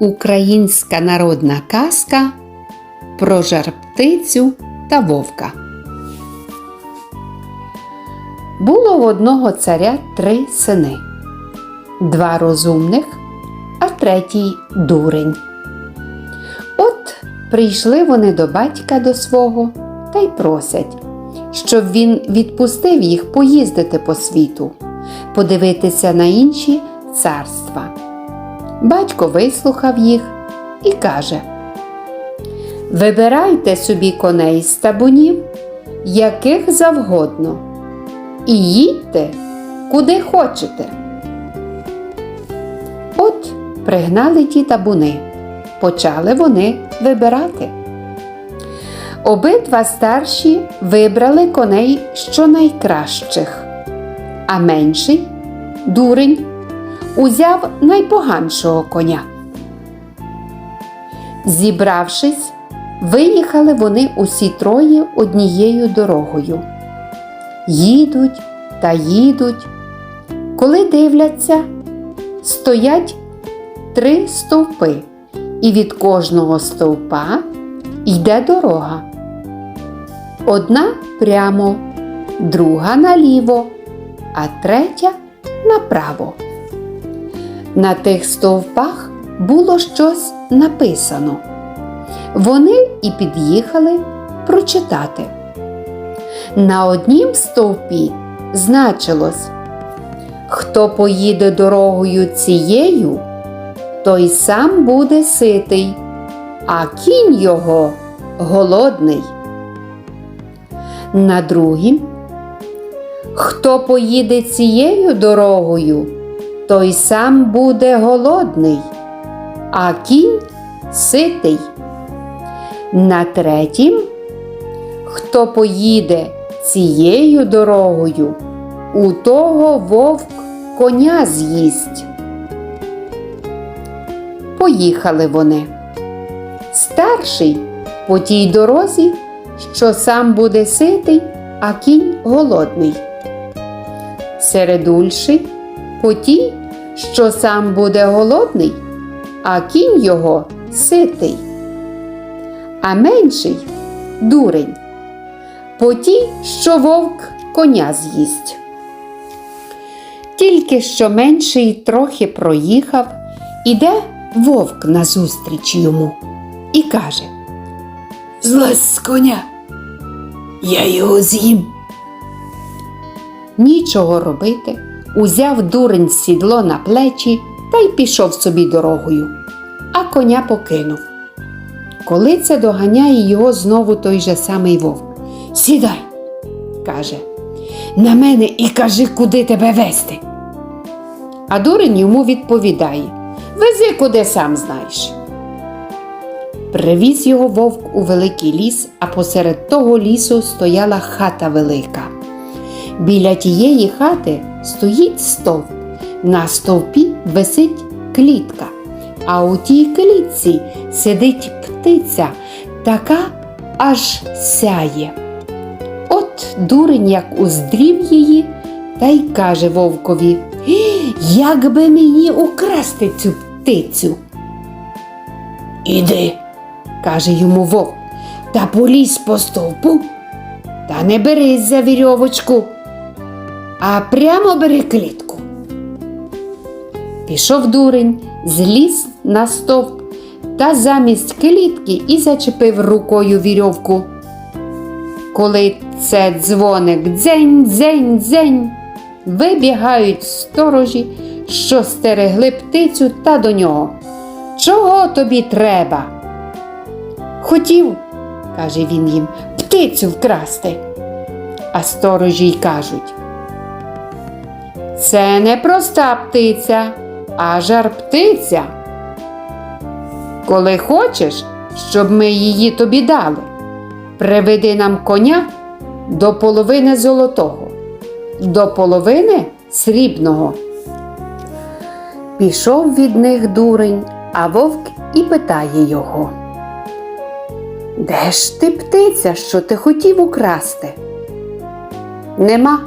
Українська народна казка про жарптицю та вовка. Було в одного царя три сини, два розумних, а третій дурень. От прийшли вони до батька до свого та й просять, щоб він відпустив їх поїздити по світу, подивитися на інші царства. Батько вислухав їх і каже: Вибирайте собі коней з табунів, яких завгодно, і їдьте куди хочете. От пригнали ті табуни, почали вони вибирати. Обидва старші вибрали коней щонайкращих, а менший дурень узяв найпоганшого коня. Зібравшись, виїхали вони усі троє однією дорогою. Їдуть та їдуть. Коли дивляться, стоять три стовпи, і від кожного стовпа йде дорога. Одна прямо, друга наліво, а третя направо. На тих стовпах було щось написано. Вони і під'їхали прочитати. На однім стовпі значилось, хто поїде дорогою цією, той сам буде ситий, а кінь його голодний. На другім, хто поїде цією дорогою, той сам буде голодний, а кінь ситий. На третім, хто поїде цією дорогою, у того вовк коня з'їсть. Поїхали вони. Старший по тій дорозі, що сам буде ситий, а кінь голодний. Середульший по тій, що сам буде голодний, а кінь його ситий. А менший дурень, по тій, що вовк коня з'їсть. Тільки що менший трохи проїхав, іде вовк назустріч йому і каже Злазь з коня. Я його з'їм. Нічого робити, узяв дурень сідло на плечі та й пішов собі дорогою, а коня покинув. Коли це доганяє його знову той же самий вовк. Сідай каже, на мене і кажи, куди тебе вести. а дурень йому відповідає Вези, куди сам знаєш. Привіз його вовк у великий ліс, а посеред того лісу стояла хата велика. Біля тієї хати стоїть стовп. На стовпі висить клітка, а у тій клітці сидить птиця, така аж сяє. От дурень як уздрів її, та й каже вовкові Як би мені украсти цю птицю? Іди каже йому вовк. та полізь по стовпу, Та не берись за вірьовочку, а прямо бери клітку. Пішов дурень, зліз на стовп та замість клітки і зачепив рукою вірьовку. Коли це дзвоник дзень, дзень, дзень, вибігають сторожі, що стерегли птицю та до нього. Чого тобі треба? Хотів, каже він їм, птицю вкрасти. А сторожі й кажуть. Це не проста птиця, а жар птиця. Коли хочеш, щоб ми її тобі дали, приведи нам коня до половини золотого, до половини срібного. Пішов від них дурень, а вовк і питає його. Де ж ти птиця, що ти хотів украсти? Нема,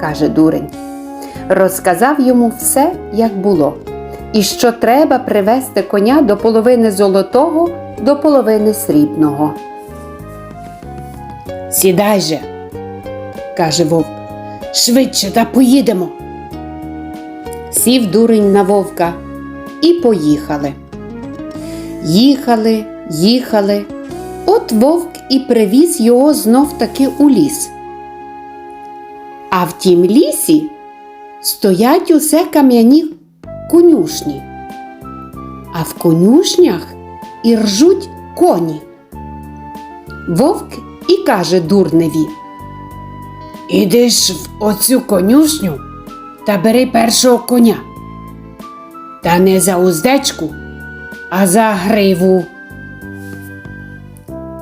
каже дурень. Розказав йому все, як було. і що треба привести коня до половини золотого, до половини срібного. Сідай же, каже вовк. Швидше та поїдемо. Сів дурень на вовка і поїхали. Їхали, їхали. От вовк і привіз його знов таки у ліс. А в тім лісі стоять усе кам'яні конюшні. А в конюшнях і ржуть коні. Вовк і каже дурневі. Іди ж в оцю конюшню та бери першого коня. Та не за уздечку, а за гриву.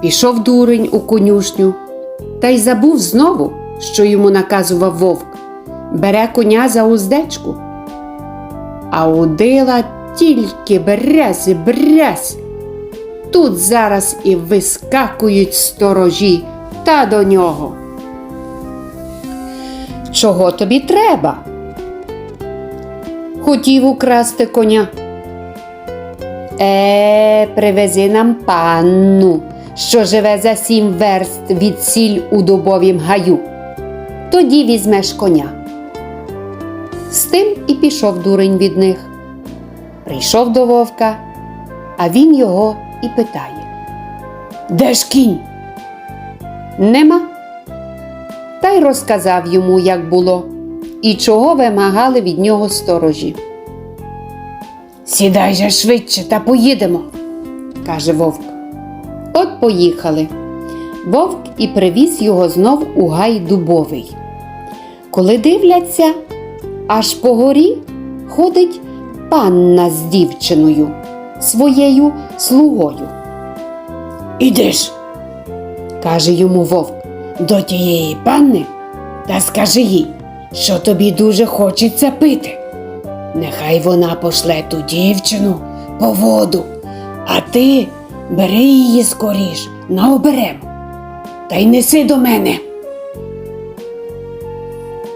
Пішов дурень у конюшню та й забув знову, що йому наказував вовк. Бере коня за уздечку. А удила тільки брязь, брязь. Тут зараз і вискакують сторожі та до нього. Чого тобі треба? Хотів украсти коня. Е, привези нам панну, що живе за сім верст від сіль у дубовім гаю. Тоді візьмеш коня. З тим і пішов дурень від них. Прийшов до вовка, а він його і питає: Де ж кінь? Нема. Та й розказав йому, як було, і чого вимагали від нього сторожі. Сідай же швидше та поїдемо. каже вовк. От поїхали. Вовк і привіз його знов у гай дубовий. Коли дивляться, аж по горі ходить панна з дівчиною, своєю слугою. Іди ж, каже йому вовк. до тієї панни та скажи їй, що тобі дуже хочеться пити. Нехай вона пошле ту дівчину по воду, а ти бери її скоріш на оберем та й неси до мене.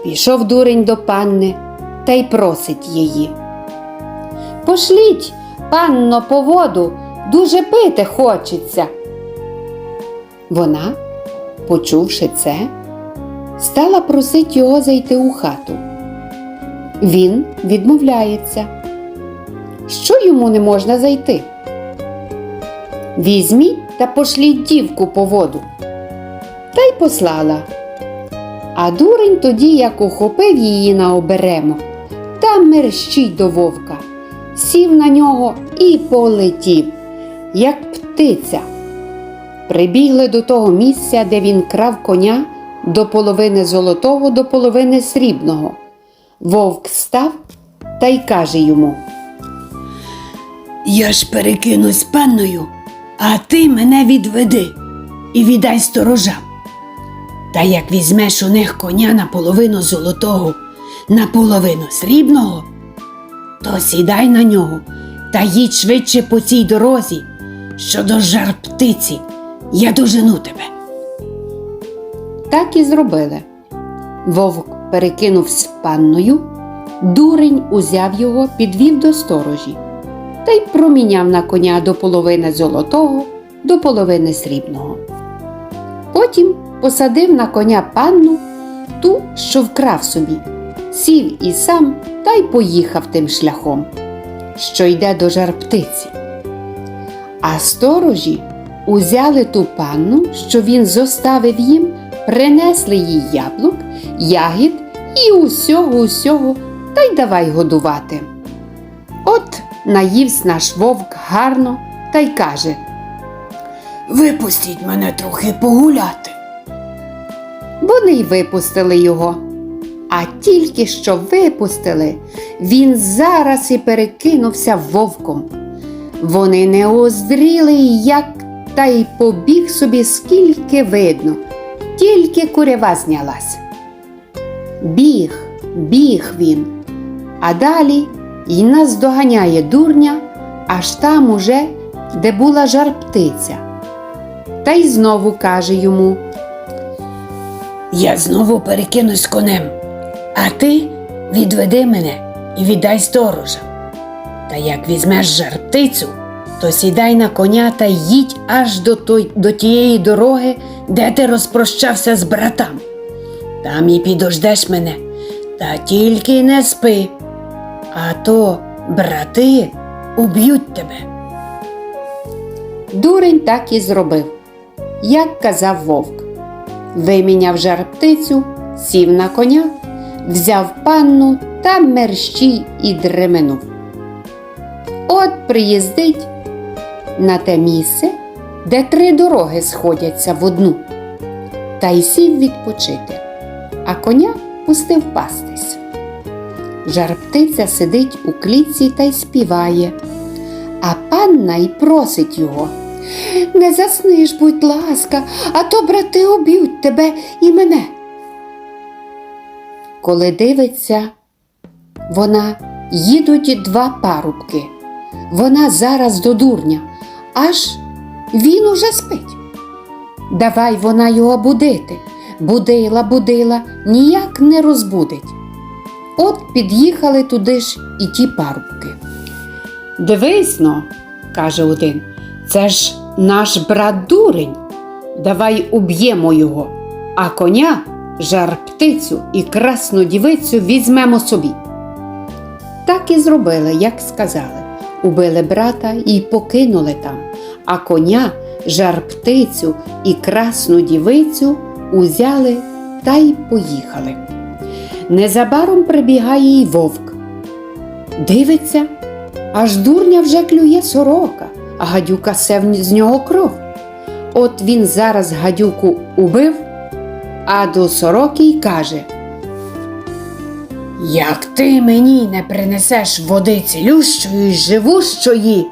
Пішов дурень до панни та й просить її. Пошліть, панно, по воду, дуже пити хочеться. Вона, почувши це, стала просить його зайти у хату. Він відмовляється. Що йому не можна зайти? Візьміть та пошліть дівку по воду. Та й послала. А дурень тоді, як ухопив її на оберемок, та мерщить до вовка, сів на нього і полетів, як птиця. Прибігли до того місця, де він крав коня до половини золотого, до половини срібного. Вовк став та й каже йому: Я ж перекинусь панною, а ти мене відведи і віддай сторожам. Та як візьмеш у них коня наполовину золотого, наполовину срібного, то сідай на нього та їдь швидше по цій дорозі, що до жар птиці, я дожену тебе. Так і зробили. Вовк перекинув з панною, дурень узяв його, підвів до сторожі та й проміняв на коня до половини золотого, до половини срібного. Потім посадив на коня панну, ту, що вкрав собі, сів і сам та й поїхав тим шляхом, що йде до жар птиці. А сторожі узяли ту панну, що він зоставив їм, принесли їй яблук, ягід і усього, усього, та й давай годувати. От наївсь наш вовк гарно та й каже: Випустіть мене трохи погуляти. Вони й випустили його. А тільки що випустили, він зараз і перекинувся вовком. Вони не оздріли, як та й побіг собі скільки видно, тільки курява знялась. Біг, біг він, а далі й нас доганяє дурня, аж там уже, де була жар птиця. Та й знову каже йому. Я знову перекинусь конем, а ти відведи мене і віддай сторожа. Та як візьмеш жар птицю, то сідай на коня та їдь аж до, той, до тієї дороги, де ти розпрощався з братами. Там і підождеш мене, та тільки не спи, а то брати уб'ють тебе. Дурень так і зробив, як казав вовк. Виміняв жар птицю, сів на коня, взяв панну та мерщій і дременув. От приїздить на те місце, де три дороги сходяться в одну, та й сів відпочити, а коня пустив пастись. Жар птиця сидить у клітці та й співає, а панна й просить його. Не засниш, будь ласка, а то брати уб'ють тебе і мене. Коли дивиться, вона їдуть два парубки. Вона зараз до дурня, аж він уже спить. Давай вона його будити. Будила, будила, ніяк не розбудить. От під'їхали туди ж і ті парубки. Дивись но, каже один, це ж наш брат дурень. Давай уб'ємо його, а коня, жар птицю і красну дівицю візьмемо собі. Так і зробили, як сказали. Убили брата і покинули там, а коня, жар птицю і красну дівицю узяли та й поїхали. Незабаром прибігає й вовк. Дивиться, аж дурня вже клює сорока, гадюка се в- з нього кров. От він зараз гадюку убив, а до сороки й каже: Як ти мені не принесеш води цілющої, живущої,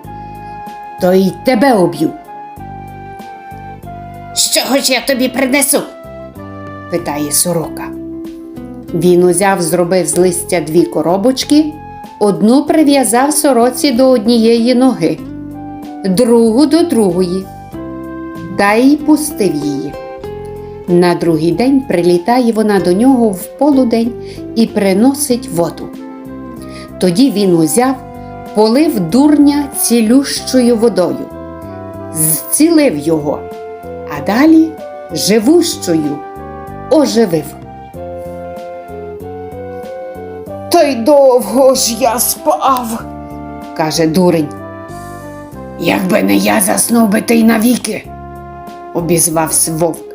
то й тебе уб'ю. Що ж я тобі принесу? питає сорока. Він узяв, зробив з листя дві коробочки, одну прив'язав сороці до однієї ноги, другу до другої, та й пустив її. На другий день прилітає вона до нього в полудень і приносить воду. Тоді він узяв, полив дурня цілющою водою, зцілив його, а далі живущою оживив. Та й довго ж я спав, каже дурень. Якби не я заснув би ти навіки. обізвався вовк.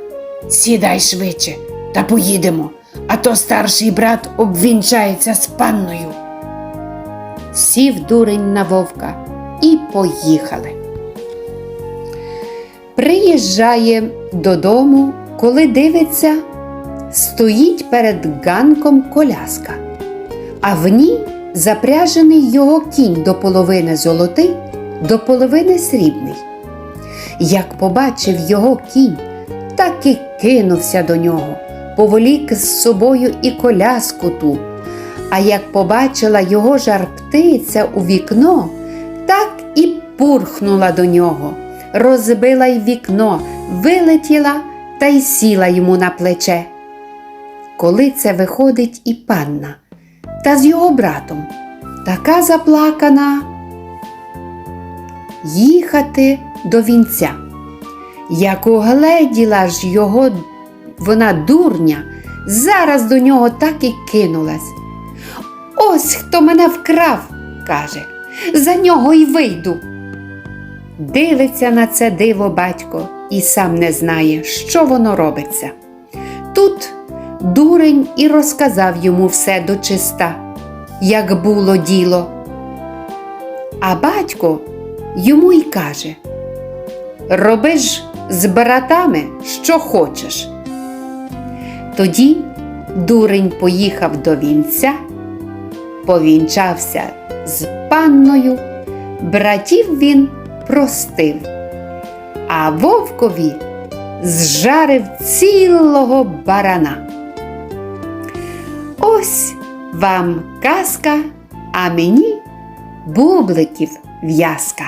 Сідай швидше та поїдемо, а то старший брат обвінчається з панною. Сів дурень на вовка і поїхали. Приїжджає додому, коли дивиться, стоїть перед ганком коляска, а в ній запряжений його кінь до половини золотий, до половини срібний. Як побачив його кінь, так і кинувся до нього, поволік з собою і коляску ту. А як побачила його жар птиця у вікно, так і пурхнула до нього, розбила й вікно, вилетіла та й сіла йому на плече. Коли це виходить і панна, та з його братом, така заплакана, їхати до вінця. Як угледіла ж його вона дурня, зараз до нього так і кинулась. Ось хто мене вкрав, каже, за нього й вийду. Дивиться на це диво батько і сам не знає, що воно робиться. Тут дурень і розказав йому все дочиста, як було діло. А батько йому й каже: Роби ж з братами, що хочеш. Тоді дурень поїхав до вінця, повінчався з панною, братів він простив, а вовкові зжарив цілого барана. Ось вам казка, а мені бубликів в'язка.